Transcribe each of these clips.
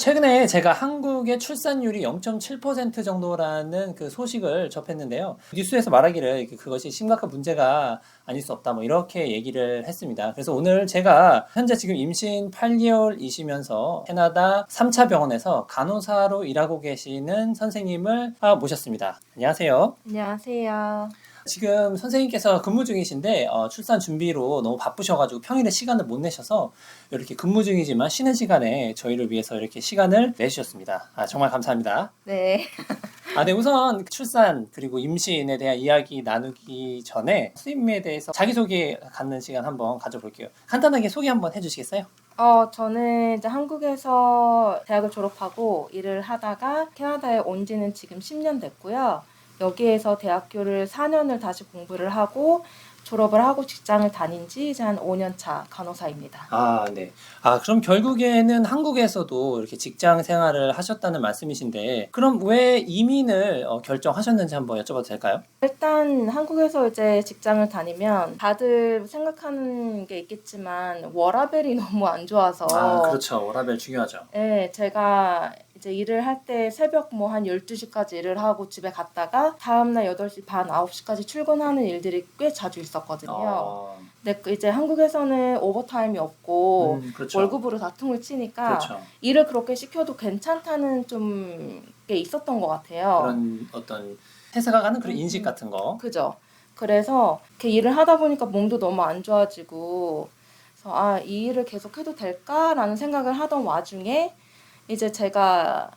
최근에 제가 한국의 출산율이 0.7% 정도라는 그 소식을 접했는데요. 뉴스에서 말하기를 그것이 심각한 문제가 아닐 수 없다. 뭐 이렇게 얘기를 했습니다. 그래서 오늘 제가 현재 지금 임신 8개월이시면서 캐나다 3차 병원에서 간호사로 일하고 계시는 선생님을 아, 모셨습니다. 안녕하세요. 안녕하세요. 지금 선생님께서 근무 중이신데 어, 출산 준비로 너무 바쁘셔가지고 평일에 시간을 못 내셔서 이렇게 근무 중이지만 쉬는 시간에 저희를 위해서 이렇게 시간을 내주셨습니다. 아, 정말 감사합니다. 네. 아, 네, 우선 출산 그리고 임신에 대한 이야기 나누기 전에 선생님에 대해서 자기소개 갖는 시간 한번 가져볼게요. 간단하게 소개 한번 해주시겠어요? 어, 저는 이제 한국에서 대학을 졸업하고 일을 하다가 캐나다에 온 지는 지금 10년 됐고요. 여기에서 대학교를 4년을 다시 공부를 하고 졸업을 하고 직장을 다닌 지 이제 한 5년 차 간호사입니다. 아, 네. 아, 그럼 결국에는 한국에서도 이렇게 직장 생활을 하셨다는 말씀이신데, 그럼 왜 이민을 어, 결정하셨는지 한번 여쭤봐도 될까요? 일단 한국에서 이제 직장을 다니면 다들 생각하는 게 있겠지만 워라벨이 너무 안 좋아서 아, 그렇죠. 워라벨 중요하죠. 네, 제가 이제 일을 할 때 새벽 뭐 한 12시까지 일을 하고 집에 갔다가 다음날 8시 반, 9시까지 출근하는 일들이 꽤 자주 있었거든요. 어, 근데 그 이제 한국에서는 오버타임이 없고 음, 그렇죠. 월급으로 다 통을 치니까 그렇죠. 일을 그렇게 시켜도 괜찮다는 좀 게 있었던 것 같아요. 그런 어떤 회사가 가는 그런 음, 인식 음. 같은 거. 그죠. 그래서 이렇게 일을 하다 보니까 몸도 너무 안 좋아지고 그래서 아, 이 일을 계속 해도 될까라는 생각을 하던 와중에 이제 제가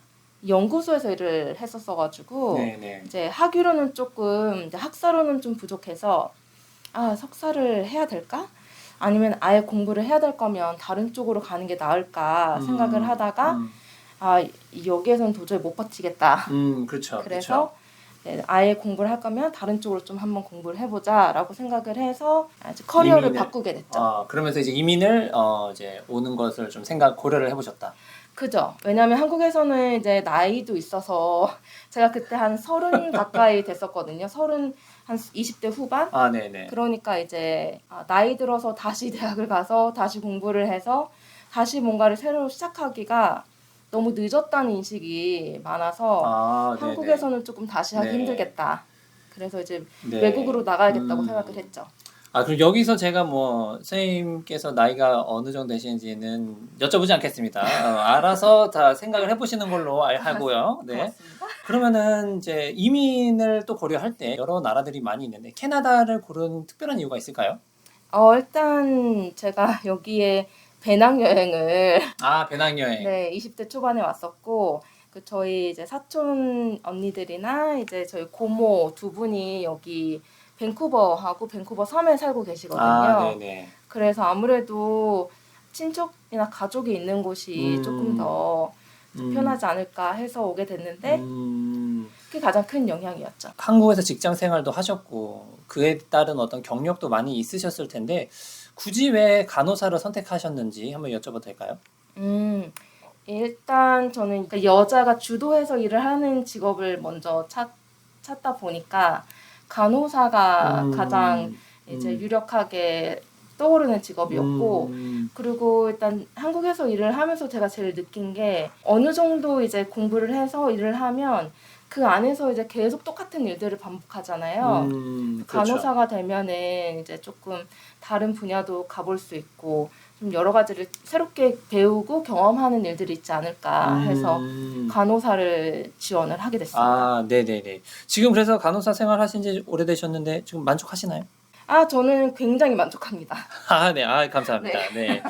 연구소에서 일을 했었어가지고 네, 네. 이제 학위로는 조금 이제 학사로는 좀 부족해서 아 석사를 해야 될까? 아니면 아예 공부를 해야 될 거면 다른 쪽으로 가는 게 나을까 생각을 하다가 음, 아 여기에선 도저히 못 버티겠다. 음, 그렇죠. 그래서 네, 아예 공부를 할 거면 다른 쪽으로 좀 한번 공부를 해보자라고 생각을 해서 이제 커리어를 이민을- 바꾸게 됐죠. 어, 그러면서 이제 이민을 어, 이제 오는 것을 좀 생각 고려를 해보셨다. 그죠. 왜냐하면 한국에서는 이제 나이도 있어서 제가 그때 한 서른 가까이 됐었거든요. 서른 한 20대 후반. 아, 네, 네. 그러니까 이제 아, 나이 들어서 다시 대학을 가서 다시 공부를 해서 다시 뭔가를 새로 시작하기가 너무 늦었다는 인식이 많아서 아, 네, 한국에서는 조금 다시 하기 네. 힘들겠다. 그래서 이제 네. 외국으로 나가야겠다고 음. 생각을 했죠. 아, 그럼 여기서 제가 뭐 선생님께서 나이가 어느 정도 되시는지는 여쭤보지 않겠습니다. 어, 알아서 다 생각을 해보시는 걸로 알- 하고요. 네. 고맙습니다. 그러면은 이제 이민을 또 고려할 때 여러 나라들이 많이 있는데 캐나다를 고른 특별한 이유가 있을까요? 어, 일단 제가 여기에 배낭여행을 아, 배낭여행. 네, 20대 초반에 왔었고 그 저희 이제 사촌 언니들이나 이제 저희 고모 두 분이 여기 밴쿠버하고 밴쿠버 섬에 살고 계시거든요. 아, 네네. 그래서 아무래도 친척이나 가족이 있는 곳이 음. 조금 더 음. 편하지 않을까 해서 오게 됐는데 음, 그게 가장 큰 영향이었죠. 한국에서 직장 생활도 하셨고 그에 따른 어떤 경력도 많이 있으셨을 텐데 굳이 왜 간호사를 선택하셨는지 한번 여쭤봐도 될까요? 음, 일단 저는 그 여자가 주도해서 일을 하는 직업을 먼저 찾, 찾다 보니까 간호사가 음, 가장 이제 음. 유력하게 떠오르는 직업이었고 음, 그리고 일단 한국에서 일을 하면서 제가 제일 느낀 게 어느 정도 이제 공부를 해서 일을 하면 그 안에서 이제 계속 똑같은 일들을 반복하잖아요. 음, 그렇죠. 간호사가 되면은 이제 조금 다른 분야도 가볼 수 있고 좀 여러 가지를 새롭게 배우고 경험하는 일들이 있지 않을까 해서 음. 간호사를 지원을 하게 됐습니다. 아, 네네네. 지금 그래서 간호사 생활 하신 지 오래되셨는데 지금 만족하시나요? 아 저는 굉장히 만족합니다. 아, 네. 아, 감사합니다. 네.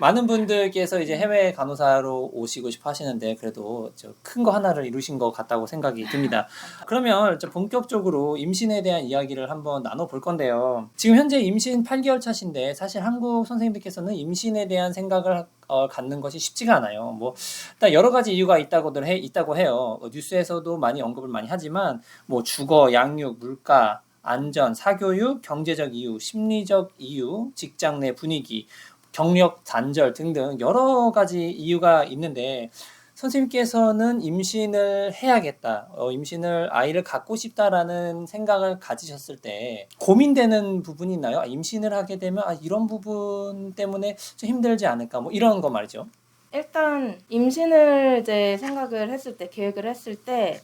많은 분들께서 이제 해외 간호사로 오시고 싶어 하시는데 그래도 큰 거 하나를 이루신 것 같다고 생각이 듭니다. 그러면 좀 본격적으로 임신에 대한 이야기를 한번 나눠볼 건데요. 지금 현재 임신 8개월 차신데 사실 한국 선생님들께서는 임신에 대한 생각을 어, 갖는 것이 쉽지가 않아요. 뭐 일단 여러 가지 이유가 있다고들 해 있다고 해요. 어, 뉴스에서도 많이 언급을 많이 하지만 뭐 주거, 양육, 물가, 안전, 사교육, 경제적 이유, 심리적 이유, 직장 내 분위기, 경력 단절 등등 여러 가지 이유가 있는데 선생님께서는 임신을 해야겠다, 어, 임신을 아이를 갖고 싶다라는 생각을 가지셨을 때 고민되는 부분이 있나요? 아, 임신을 하게 되면 아, 이런 부분 때문에 좀 힘들지 않을까, 뭐 이런 거 말이죠. 일단 임신을 이제 생각을 했을 때 계획을 했을 때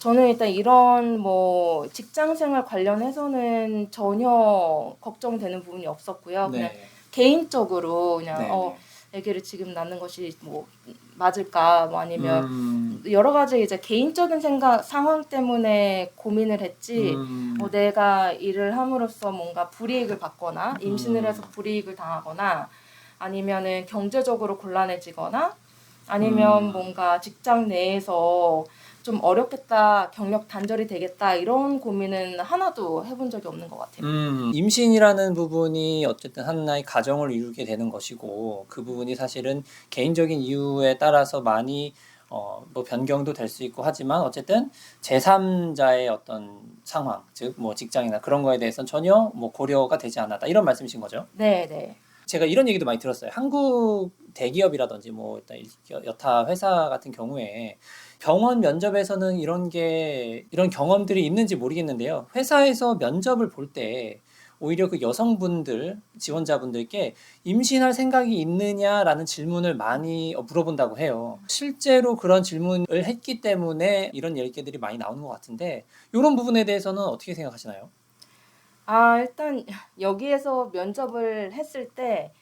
저는 일단 이런 뭐 직장 생활 관련해서는 전혀 걱정되는 부분이 없었고요. 그냥 네. 개인적으로 그냥 네. 어 아기를 지금 낳는 것이 뭐 맞을까 뭐 아니면 음, 여러 가지 이제 개인적인 생각 상황 때문에 고민을 했지 음, 뭐 내가 일을 함으로써 뭔가 불이익을 받거나 임신을 음. 해서 불이익을 당하거나 아니면은 경제적으로 곤란해지거나 아니면 음. 뭔가 직장 내에서 좀 어렵겠다 경력 단절이 되겠다 이런 고민은 하나도 해본 적이 없는 것 같아요. 음, 임신이라는 부분이 어쨌든 하나의 가정을 이루게 되는 것이고 그 부분이 사실은 개인적인 이유에 따라서 많이 어, 뭐 변경도 될 수 있고 하지만 어쨌든 제3자의 어떤 상황, 즉 뭐 직장이나 그런 거에 대해서는 전혀 뭐 고려가 되지 않았다 이런 말씀이신 거죠. 네, 네. 제가 이런 얘기도 많이 들었어요. 한국 대기업이라든지 뭐 일단 여타 회사 같은 경우에 병원 면접에서는 이런 게 이런 경험들이 있는지 모르겠는데요. 회사에서 면접을 볼 때 오히려 그 여성분들 지원자분들께 임신할 생각이 있느냐라는 질문을 많이 어, 물어본다고 해요. 실제로 그런 질문을 했기 때문에 이런 얘기들이 많이 나오는 것 같은데 이런 부분에 대해서는 어떻게 생각하시나요? 아, 일단 여기에서 면접을 했을 때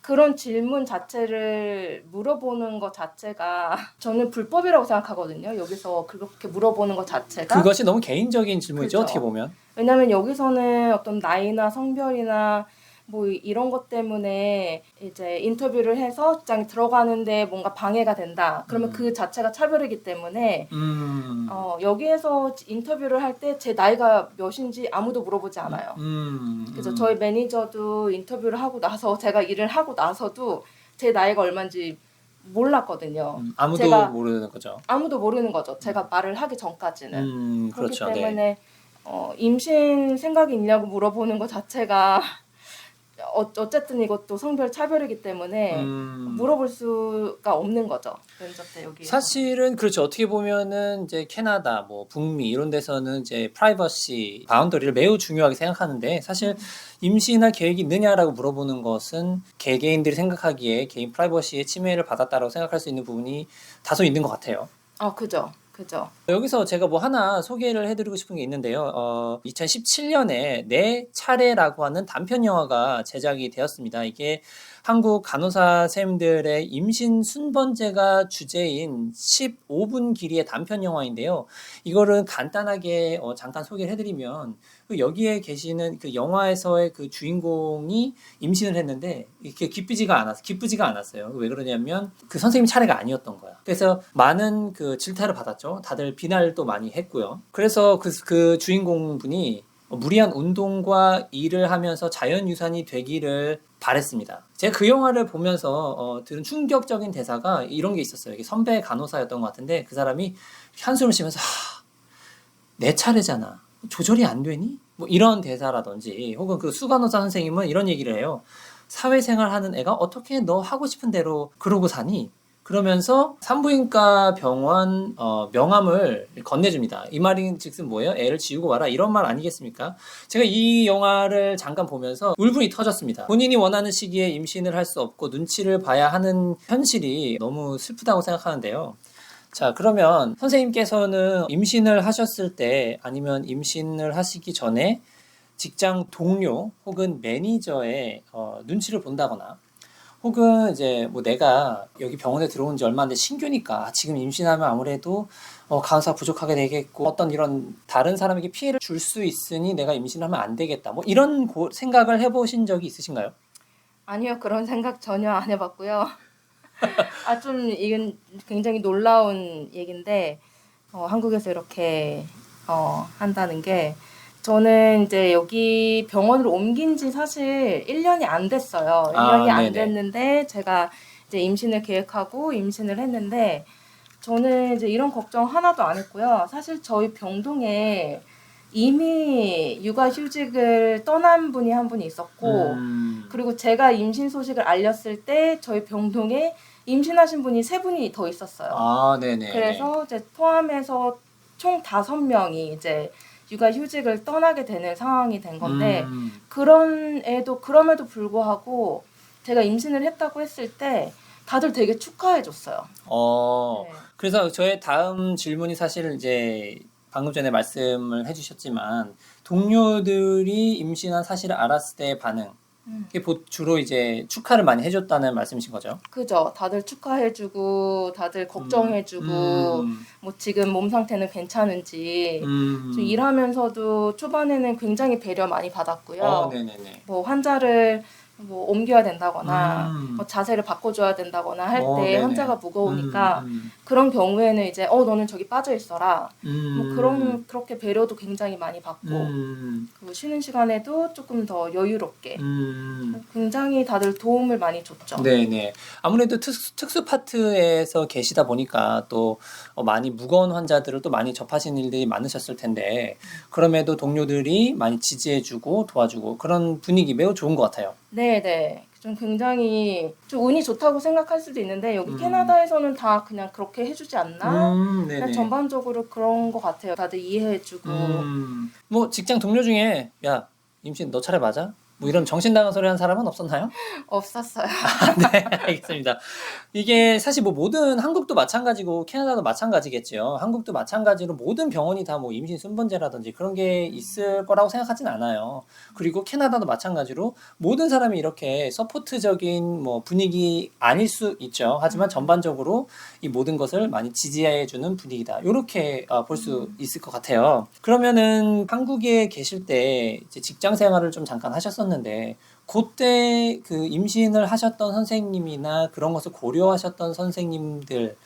그런 질문 자체를 물어보는 것 자체가 저는 불법이라고 생각하거든요. 여기서 그렇게 물어보는 것 자체가. 그것이 너무 개인적인 질문이죠 그죠. 어떻게 보면. 왜냐면 여기서는 어떤 나이나 성별이나 뭐 이런 것 때문에 이제 인터뷰를 해서 직장에 들어가는데 뭔가 방해가 된다. 그러면 음. 그 자체가 차별이기 때문에 음. 어, 여기에서 인터뷰를 할 때 제 나이가 몇인지 아무도 물어보지 않아요. 음. 그래서 음. 저희 매니저도 인터뷰를 하고 나서 제가 일을 하고 나서도 제 나이가 얼마인지 몰랐거든요. 음, 아무도 제가- 모르는 거죠. 아무도 모르는 거죠. 제가 말을 하기 전까지는. 음, 그렇기 그렇죠. 네. 때문에 어, 임신 생각이 있냐고 물어보는 것 자체가 어, 어쨌든 이것도 성별 차별이기 때문에 음. 물어볼 수가 없는 거죠. 면접 때 여기. 사실은 그렇죠. 어떻게 보면은 이제 캐나다, 뭐 북미 이런 데서는 이제 프라이버시 바운더리를 매우 중요하게 생각하는데 사실 임신할 계획이 있느냐라고 물어보는 것은 개개인들이 생각하기에 개인 프라이버시의 침해를 받았다라고 생각할 수 있는 부분이 다소 있는 것 같아요. 아 그죠, 그죠. 여기서 제가 뭐 하나 소개를 해드리고 싶은 게 있는데요. 어, 2017년에 내 차례라고 하는 단편 영화가 제작이 되었습니다. 이게 한국 간호사 쌤들의 임신 순번제가 주제인 15분 길이의 단편 영화인데요. 이거를 간단하게 어, 잠깐 소개를 해드리면 그 여기에 계시는 그 영화에서의 그 주인공이 임신을 했는데 이렇게 기쁘지가 않았 기쁘지가 않았어요. 왜 그러냐면 그 선생님 차례가 아니었던 거야. 그래서 많은 그 질타를 받았죠. 다들 비난도 많이 했고요. 그래서 그, 그 주인공 분이 무리한 운동과 일을 하면서 자연유산이 되기를 바랬습니다. 제가 그 영화를 보면서 어, 들은 충격적인 대사가 이런 게 있었어요. 이게 선배 간호사였던 것 같은데 그 사람이 한숨을 쉬면서 하, 내 차례잖아. 조절이 안 되니? 뭐 이런 대사라든지 혹은 그 수간호사 선생님은 이런 얘기를 해요. 사회생활 하는 애가 어떻게 너 하고 싶은 대로 그러고 사니? 그러면서 산부인과 병원 어, 명함을 건네줍니다. 이 말인 즉슨 뭐예요? 애를 지우고 와라 이런 말 아니겠습니까? 제가 이 영화를 잠깐 보면서 울분이 터졌습니다. 본인이 원하는 시기에 임신을 할 수 없고 눈치를 봐야 하는 현실이 너무 슬프다고 생각하는데요. 자, 그러면 선생님께서는 임신을 하셨을 때 아니면 임신을 하시기 전에 직장 동료 혹은 매니저의 어, 눈치를 본다거나 혹은 이제 뭐 내가 여기 병원에 들어온 지 얼마 안 돼 신규니까 지금 임신하면 아무래도 어, 간호사 부족하게 되겠고 어떤 이런 다른 사람에게 피해를 줄 수 있으니 내가 임신하면 안 되겠다 뭐 이런 고- 생각을 해보신 적이 있으신가요? 아니요 그런 생각 전혀 안 해봤고요. 아 좀 이건 굉장히 놀라운 얘긴데 어, 한국에서 이렇게 어, 한다는 게 저는 이제 여기 병원으로 옮긴 지 사실 1년이 안 됐어요. 1년이 아, 안 네네. 됐는데 제가 이제 임신을 계획하고 임신을 했는데 저는 이제 이런 걱정 하나도 안 했고요. 사실 저희 병동에 이미 육아휴직을 떠난 분이 한 분이 있었고 음, 그리고 제가 임신 소식을 알렸을 때 저희 병동에 임신하신 분이 세 분이 더 있었어요. 아, 네네. 그래서 이제 포함해서 총 다섯 명이 이제 육아휴직을 떠나게 되는 상황이 된 건데 음, 그런 애도 그럼에도 불구하고 제가 임신을 했다고 했을 때 다들 되게 축하해 줬어요. 어, 네. 그래서 저의 다음 질문이 사실 이제 방금 전에 말씀을 해주셨지만 동료들이 임신한 사실을 알았을 때의 반응 음. 이게 보- 주로 이제 축하를 많이 해줬다는 말씀이신 거죠? 그죠. 다들 축하해주고, 다들 걱정해주고, 음, 뭐 지금 몸 상태는 괜찮은지. 음. 좀 일하면서도 초반에는 굉장히 배려 많이 받았고요. 어, 네네네. 뭐 환자를 뭐 옮겨야 된다거나 음. 뭐 자세를 바꿔줘야 된다거나 할때 어, 네네. 환자가 무거우니까 음, 그런 경우에는 이제 어 너는 저기 빠져 있어라 음. 뭐 그런 그렇게 배려도 굉장히 많이 받고 음, 그리고 쉬는 시간에도 조금 더 여유롭게 음. 굉장히 다들 도움을 많이 줬죠. 네네. 아무래도 특수, 특수 파트에서 계시다 보니까 또 어, 많이 무거운 환자들을 또 많이 접하시는 일들이 많으셨을 텐데 그럼에도 동료들이 많이 지지해주고 도와주고 그런 분위기 매우 좋은 것 같아요. 네네. 좀 굉장히 좀 운이 좋다고 생각할 수도 있는데 여기 음. 캐나다에서는 다 그냥 그렇게 해주지 않나? 음, 그냥 네네. 전반적으로 그런 것 같아요. 다들 이해해주고. 음, 뭐 직장 동료 중에 야 임신 너 차례 맞아? 뭐 이런 정신 나간 소리 한 사람은 없었나요? 없었어요. 네, 알겠습니다. 이게 사실 뭐 모든 한국도 마찬가지고 캐나다도 마찬가지겠죠. 한국도 마찬가지로 모든 병원이 다 뭐 임신 순번제라든지 그런 게 있을 거라고 생각하진 않아요. 그리고 캐나다도 마찬가지로 모든 사람이 이렇게 서포트적인 뭐 분위기 아닐 수 있죠. 하지만 전반적으로 이 모든 것을 많이 지지해 주는 분위기다. 이렇게 어, 볼수 있을 것 같아요. 그러면은 한국에 계실 때 이제 직장 생활을 좀 잠깐 하셨 었는데 그때 그 임신을 하셨던 선생님이나 그런 것을 고려하셨던 선생님들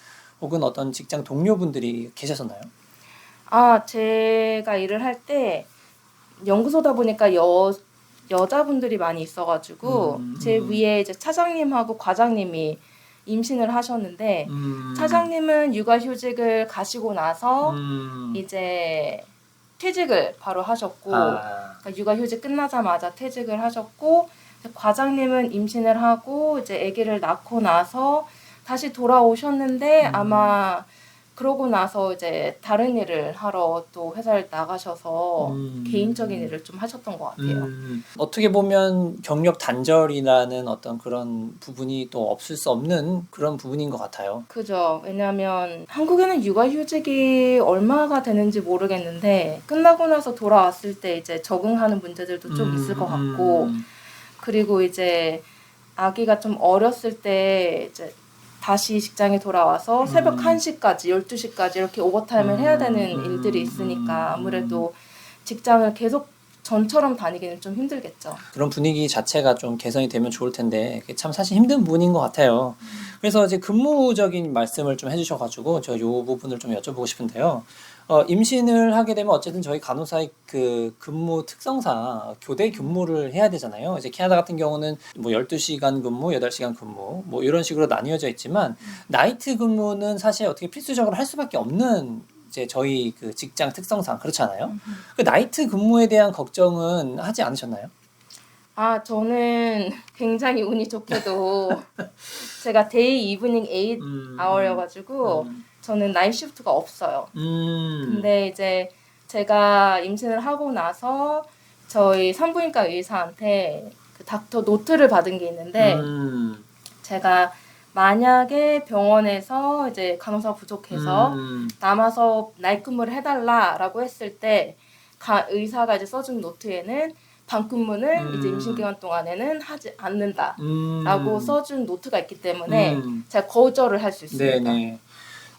혹은 어떤 직장 동료분들이 계셨었나요? 아, 제가 일을 할 때 연구소다 보니까 여 여자분들이 많이 있어가지고 음, 제 음. 위에 이제 차장님하고 과장님이 임신을 하셨는데 음, 차장님은 육아휴직을 가시고 나서 음, 이제 퇴직을 바로 하셨고 아, 그러니까 육아휴직 끝나자마자 퇴직을 하셨고 과장님은 임신을 하고 이제 아기를 낳고 나서 다시 돌아오셨는데 음. 아마 그러고 나서 이제 다른 일을 하러 또 회사를 나가셔서 음. 개인적인 일을 좀 하셨던 것 같아요. 음, 어떻게 보면 경력 단절이라는 어떤 그런 부분이 또 없을 수 없는 그런 부분인 것 같아요. 그죠. 왜냐하면 한국에는 육아휴직이 얼마가 되는지 모르겠는데 끝나고 나서 돌아왔을 때 이제 적응하는 문제들도 좀 있을 것 같고 음, 그리고 이제 아기가 좀 어렸을 때 이제 다시 직장에 돌아와서 새벽 음. 1시까지 12시까지 이렇게 오버타임을 해야 되는 음. 일들이 음. 있으니까 아무래도 직장을 계속 전처럼 다니기는 좀 힘들겠죠. 그런 분위기 자체가 좀 개선이 되면 좋을 텐데 그게 참 사실 힘든 부분인 것 같아요. 그래서 이제 근무적인 말씀을 좀 해주셔가지고 저 요 부분을 좀 여쭤보고 싶은데요. 어, 임신을 하게 되면 어쨌든 저희 간호사의 그 근무 특성상 교대 근무를 해야 되잖아요. 이제 캐나다 같은 경우는 뭐 12시간 근무, 8시간 근무 뭐 이런 식으로 나뉘어져 있지만 나이트 근무는 사실 어떻게 필수적으로 할 수밖에 없는 이제 저희 그 직장 특성상 그렇잖아요. 그 나이트 근무에 대한 걱정은 하지 않으셨나요? 아, 저는 굉장히 운이 좋게도 제가 데이 이브닝 에잇 음. 아워여 가지고 음. 저는 나이 시프트가 없어요. 음. 근데 이제 제가 임신을 하고 나서 저희 산부인과 의사한테 그 닥터 노트를 받은 게 있는데 음. 제가 만약에 병원에서 이제 간호사 부족해서 음. 남아서 날 근무를 해달라라고 했을 때 가, 의사가 이제 써준 노트에는 방 근무는 음. 이제 임신 기간 동안에는 하지 않는다라고 음. 써준 노트가 있기 때문에 음. 제가 거절을 할 수 있습니다. 네네.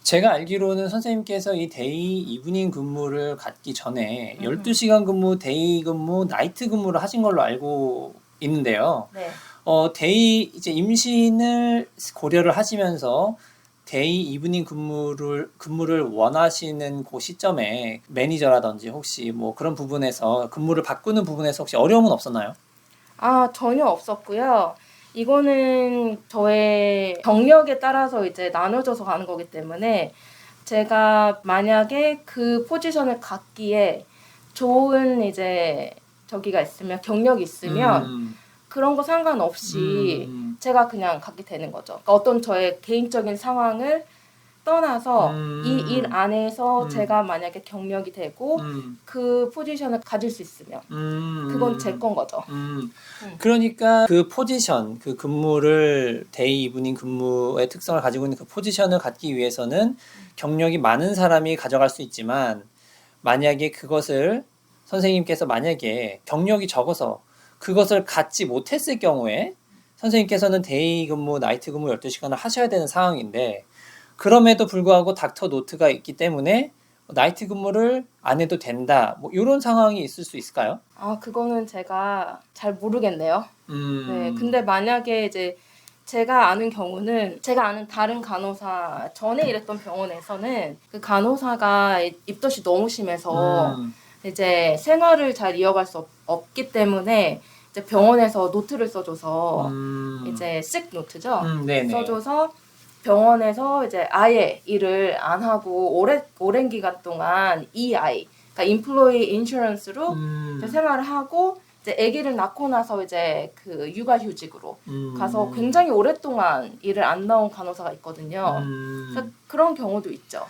제가 알기로는 선생님께서 이 데이 이브닝 근무를 갖기 전에 음. 12시간 근무, 데이 근무, 나이트 근무를 하신 걸로 알고 있는데요. 네. 어, 데이 이제 임신을 고려를 하시면서 데이 이브닝 근무를 근무를 원하시는 그 시점에 매니저라든지 혹시 뭐 그런 부분에서 근무를 바꾸는 부분에서 혹시 어려움은 없었나요? 아, 전혀 없었고요. 이거는 저의 경력에 따라서 이제 나눠져서 가는 거기 때문에 제가 만약에 그 포지션을 갖기에 좋은 이제 저기가 있으면 경력이 있으면 음, 그런 거 상관없이 음, 제가 그냥 갖게 되는 거죠. 그러니까 어떤 저의 개인적인 상황을 떠나서 음. 이일 안에서 음. 제가 만약에 경력이 되고 음, 그 포지션을 가질 수 있으면 음, 그건 제 건 거죠. 음. 음. 그러니까 그 포지션, 그 근무를 데이 이브닝 근무의 특성을 가지고 있는 그 포지션을 갖기 위해서는 경력이 많은 사람이 가져갈 수 있지만 만약에 그것을 선생님께서 만약에 경력이 적어서 그것을 갖지 못했을 경우에 선생님께서는 데이 근무, 나이트 근무 12시간을 하셔야 되는 상황인데 그럼에도 불구하고 닥터 노트가 있기 때문에 나이트 근무를 안 해도 된다. 뭐 이런 상황이 있을 수 있을까요? 아 그거는 제가 잘 모르겠네요. 음. 네, 근데 만약에 이제 제가 아는 경우는 제가 아는 다른 간호사 전에 일했던 병원에서는 그 간호사가 입덧이 너무 심해서 음. 이제 생활을 잘 이어갈 수 없, 없기 때문에 이제 병원에서 노트를 써줘서 음. 이제 식 노트죠. 음, 네네. 써줘서 병원에서 이제 아예 일을 안 하고 오래 오랜 기간 동안 EI, 그러니까 Employee Insurance로 음. 생활을 하고 이제 아기를 낳고 나서 이제 그 육아휴직으로 음. 가서 굉장히 오랫동안 일을 안 나온 간호사가 있거든요. 음. 그래서 그런 경우도 있죠.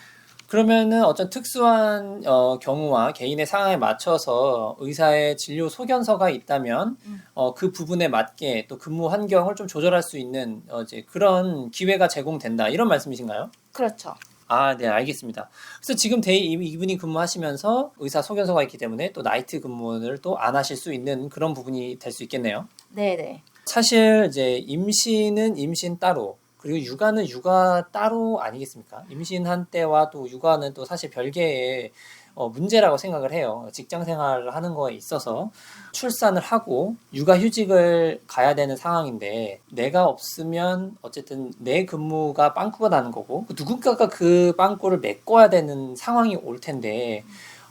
그러면은 어떤 특수한 어, 경우와 개인의 상황에 맞춰서 의사의 진료 소견서가 있다면 음. 어, 그 부분에 맞게 또 근무 환경을 좀 조절할 수 있는 어, 이제 그런 기회가 제공된다 이런 말씀이신가요? 그렇죠. 아, 네, 알겠습니다. 그래서 지금 데이 이브닝 근무하시면서 의사 소견서가 있기 때문에 또 나이트 근무를 또 안 하실 수 있는 그런 부분이 될 수 있겠네요. 네 네. 사실 이제 임신은 임신 따로 그리고 육아는 육아 따로 아니겠습니까? 임신한 때와 또 육아는 또 사실 별개의 어, 문제라고 생각을 해요. 직장 생활을 하는 거에 있어서 출산을 하고 육아 휴직을 가야 되는 상황인데 내가 없으면 어쨌든 내 근무가 빵꾸가 나는 거고 누군가가 그 빵꾸를 메꿔야 되는 상황이 올 텐데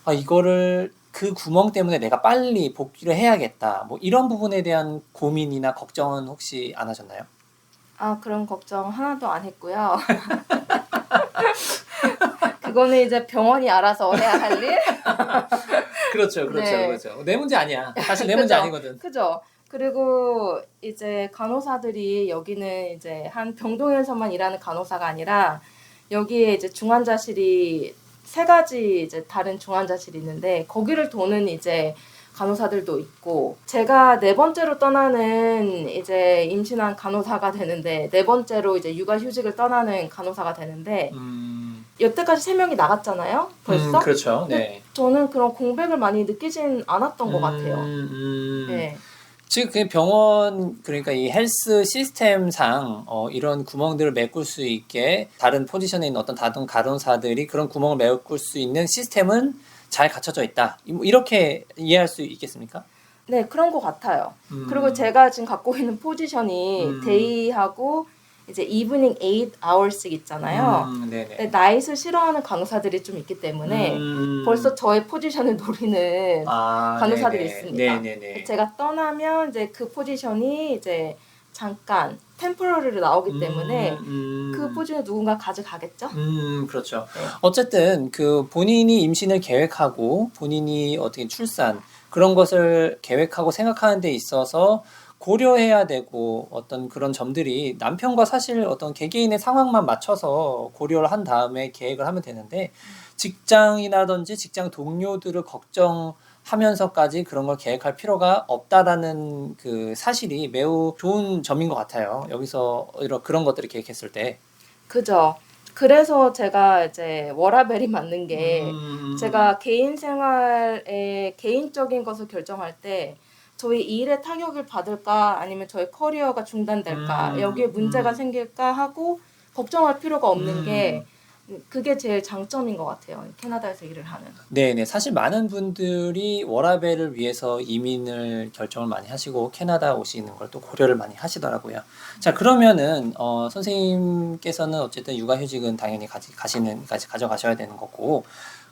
아, 이거를 그 구멍 때문에 내가 빨리 복귀를 해야겠다. 뭐 이런 부분에 대한 고민이나 걱정은 혹시 안 하셨나요? 아 그런 걱정 하나도 안 했고요. 그거는 이제 병원이 알아서 해야 할 일. 그렇죠, 그렇죠, 네. 그렇죠. 내 문제 아니야. 사실 내 문제. 아니거든. 그죠? 그리고 이제 간호사들이 여기는 이제 한 병동에서만 일하는 간호사가 아니라 여기에 이제 중환자실이 세 가지 이제 다른 중환자실이 있는데 거기를 도는 이제 간호사들도 있고 제가 네 번째로 떠나는 이제 임신한 간호사가 되는데 네 번째로 이제 육아 휴직을 떠나는 간호사가 되는데 음, 여태까지 세 명이 나갔잖아요. 벌써 음, 그렇죠. 네. 저는 그런 공백을 많이 느끼진 않았던 것 음, 같아요. 음. 네. 즉, 그 병원, 그러니까 이 헬스 시스템상, 어, 이런 구멍들을 메꿀 수 있게, 다른 포지션에 있는 어떤 다른 간호사들이 그런 구멍을 메꿀 수 있는 시스템은 잘 갖춰져 있다. 이- 뭐 이렇게 이해할 수 있겠습니까? 네, 그런 것 같아요. 음. 그리고 제가 지금 갖고 있는 포지션이 음. 데이하고 이제 이브닝 8 hour씩 있잖아요. 음. 근데 나잇을 싫어하는 간호사들이 좀 있기 때문에 음. 벌써 저의 포지션을 노리는 아, 간호사들이 네네. 있습니다. 네네네. 제가 떠나면 이제 그 포지션이 이제 잠깐 템포러리로 나오기 때문에 음, 그 포지션을 누군가 가져가겠죠? 음, 그렇죠. 네. 어쨌든 그 본인이 임신을 계획하고 본인이 어떻게 출산 그런 것을 계획하고 생각하는 데 있어서 고려해야 되고 어떤 그런 점들이 남편과 사실 어떤 개개인의 상황만 맞춰서 고려를 한 다음에 계획을 하면 되는데 직장이라든지 직장 동료들을 걱정 하면서까지 그런 걸 계획할 필요가 없다라는 그 사실이 매우 좋은 점인 것 같아요. 여기서 이런 그런 것들을 계획했을 때. 그죠. 그래서 제가 이제 워라벨이 맞는 게 음, 제가 개인 생활에 개인적인 것을 결정할 때 저희 일에 타격을 받을까 아니면 저희 커리어가 중단될까 음, 여기에 문제가 음. 생길까 하고 걱정할 필요가 없는 음. 게 그게 제일 장점인 것 같아요. 캐나다에서 일을 하는. 네네. 사실 많은 분들이 워라벨을 위해서 이민을 결정을 많이 하시고 캐나다 오시는 걸 또 고려를 많이 하시더라고요. 자, 그러면은, 어, 선생님께서는 어쨌든 육아휴직은 당연히 가지, 가시는, 가지, 가져가셔야 되는 거고,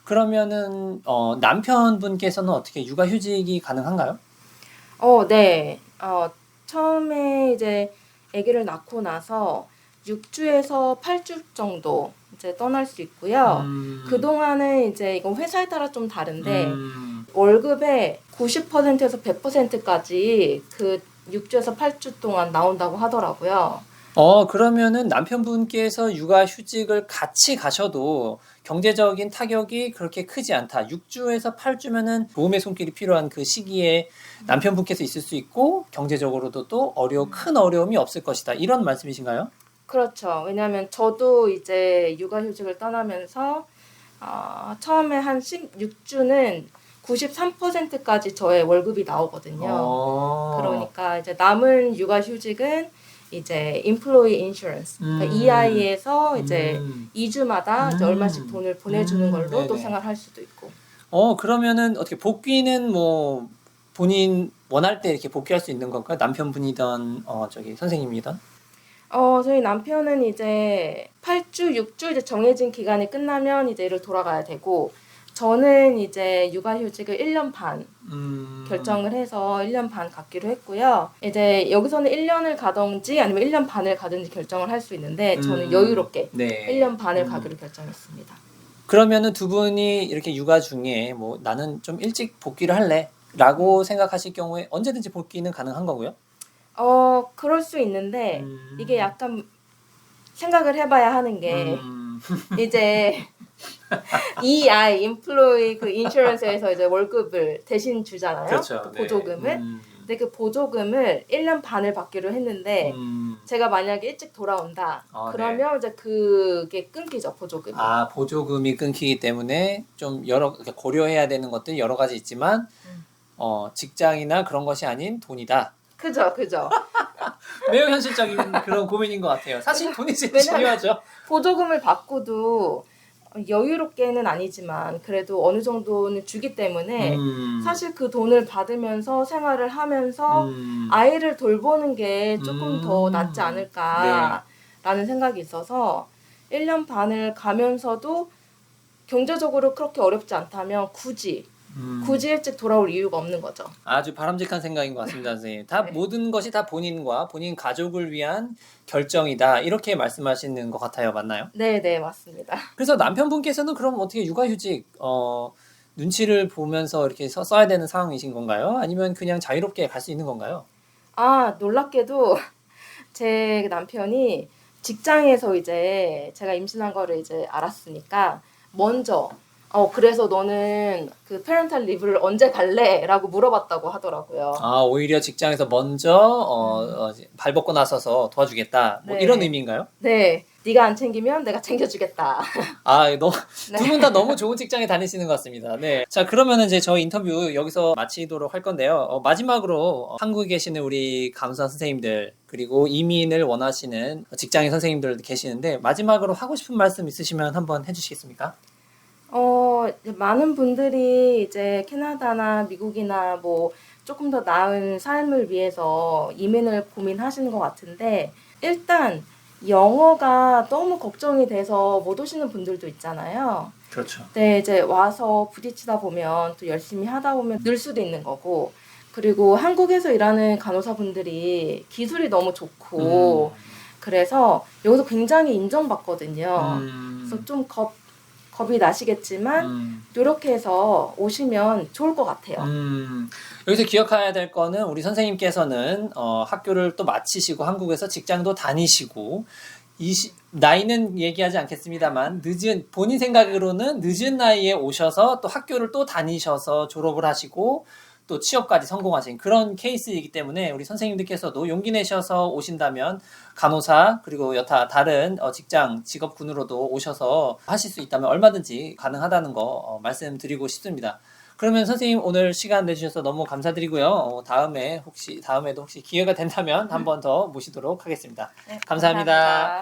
그러면은, 어, 남편분께서는 어떻게 육아휴직이 가능한가요? 어, 네. 어, 처음에 이제 아기를 낳고 나서 6주에서 8주 정도 이제 떠날 수 있고요. 음, 그동안은 이제 이건 회사에 따라 좀 다른데 음, 월급의 90%에서 100%까지 그 6주에서 8주 동안 나온다고 하더라고요. 어, 그러면은 남편분께서 육아 휴직을 같이 가셔도 경제적인 타격이 그렇게 크지 않다. 6주에서 8주면은 도움의 손길이 필요한 그 시기에 남편분께서 있을 수 있고 경제적으로도 또 어려 큰 어려움이 없을 것이다. 이런 말씀이신가요? 그렇죠. 왜냐하면 저도 이제 육아휴직을 떠나면서 어, 처음에 한 16주는 93%까지 저의 월급이 나오거든요. 어. 그러니까 이제 남은 육아휴직은 이제 employee insurance, 그러니까 음. EI에서 이제 음. 2주마다 이제 음. 얼마씩 돈을 보내주는 음, 걸로 또. 생활할 수도 있고. 어, 그러면은 어떻게 복귀는 뭐 본인 원할 때 이렇게 복귀할 수 있는 건가요? 남편분이던 어 저기 선생님이던? 어, 저희 남편은 이제 8주, 6주 이제 정해진 기간이 끝나면 이제 일을 돌아가야 되고 저는 이제 육아휴직을 1년 반 음. 결정을 해서 1년 반 갖기로 했고요. 이제 여기서는 1년을 가든지 아니면 1년 반을 가든지 결정을 할 수 있는데 저는 음. 여유롭게 네. 1년 반을 음. 가기로 결정했습니다. 그러면은 두 분이 이렇게 육아 중에 뭐 나는 좀 일찍 복귀를 할래 라고 생각하실 경우에 언제든지 복귀는 가능한 거고요. 어, 그럴 수 있는데 음. 이게 약간 생각을 해봐야 하는 게 음. 이제 EI 인플로이 그 인슈런스에서 이제 월급을 대신 주잖아요. 그렇죠. 그 네. 보조금을. 음. 근데 그 보조금을 1년 반을 받기로 했는데 음. 제가 만약에 일찍 돌아온다. 아, 그러면 이제 그게 끊기죠, 보조금이. 아 보조금이 끊기기 때문에 좀 여러 고려해야 되는 것들이 여러 가지 있지만 음. 어 직장이나 그런 것이 아닌 돈이다. 그죠, 그죠. 매우 현실적인 그런 고민인 것 같아요. 사실 돈이 제일 왜냐면- 중요하죠. 보조금을 받고도 여유롭게는 아니지만 그래도 어느 정도는 주기 때문에 음. 사실 그 돈을 받으면서 생활을 하면서 음. 아이를 돌보는 게 조금 음. 더 낫지 않을까라는 생각이 있어서 1년 반을 가면서도 경제적으로 그렇게 어렵지 않다면 굳이 음. 굳이 일찍 돌아올 이유가 없는 거죠. 아주 바람직한 생각인 것 같습니다, 선생님. 다 네. 모든 것이 다 본인과 본인 가족을 위한 결정이다 이렇게 말씀하시는 것 같아요, 맞나요? 네, 네, 맞습니다. 그래서 남편분께서는 그럼 어떻게 육아휴직 어, 눈치를 보면서 이렇게 써, 써야 되는 상황이신 건가요? 아니면 그냥 자유롭게 갈 수 있는 건가요? 아, 놀랍게도 제 남편이 직장에서 이제 제가 임신한 거를 이제 알았으니까 먼저 어 그래서 너는 그 페렌탈 리브를 언제 갈래?라고 물어봤다고 하더라고요. 아 오히려 직장에서 먼저 어, 어, 발 벗고 나서서 도와주겠다 뭐 네. 이런 의미인가요? 네, 네가 안 챙기면 내가 챙겨주겠다. 아 너무 네. 두분 다 너무 좋은 직장에 다니시는 것 같습니다. 네. 자, 그러면 이제 저 인터뷰 여기서 마치도록 할 건데요. 어, 마지막으로 어, 한국에 계시는 우리 감사 선생님들 그리고 이민을 원하시는 직장인 선생님들 계시는데 마지막으로 하고 싶은 말씀 있으시면 한번 해주시겠습니까? 어, 많은 분들이 이제 캐나다나 미국이나 뭐 조금 더 나은 삶을 위해서 이민을 고민하시는 것 같은데 일단 영어가 너무 걱정이 돼서 못 오시는 분들도 있잖아요. 그렇죠. 네, 이제 와서 부딪히다 보면 또 열심히 하다 보면 늘 수도 있는 거고 그리고 한국에서 일하는 간호사분들이 기술이 너무 좋고 그래서 여기서 굉장히 인정받거든요. 음. 그래서 좀 겁, 겁이 나시겠지만 음. 노력해서 오시면 좋을 것 같아요. 음, 여기서 기억해야 될 거는 우리 선생님께서는 어, 학교를 또 마치시고 한국에서 직장도 다니시고 이 시- 나이는 얘기하지 않겠습니다만 늦은 본인 생각으로는 늦은 나이에 오셔서 또 학교를 또 다니셔서 졸업을 하시고 또 취업까지 성공하신 그런 케이스이기 때문에 우리 선생님들께서도 용기 내셔서 오신다면 간호사 그리고 여타 다른 어, 직장 직업군으로도 오셔서 하실 수 있다면 얼마든지 가능하다는 거 어, 말씀드리고 싶습니다. 그러면 선생님 오늘 시간 내주셔서 너무 감사드리고요. 어, 다음에 혹시 다음에도 혹시 기회가 된다면 한 번 더 모시도록 하겠습니다. 네, 감사합니다.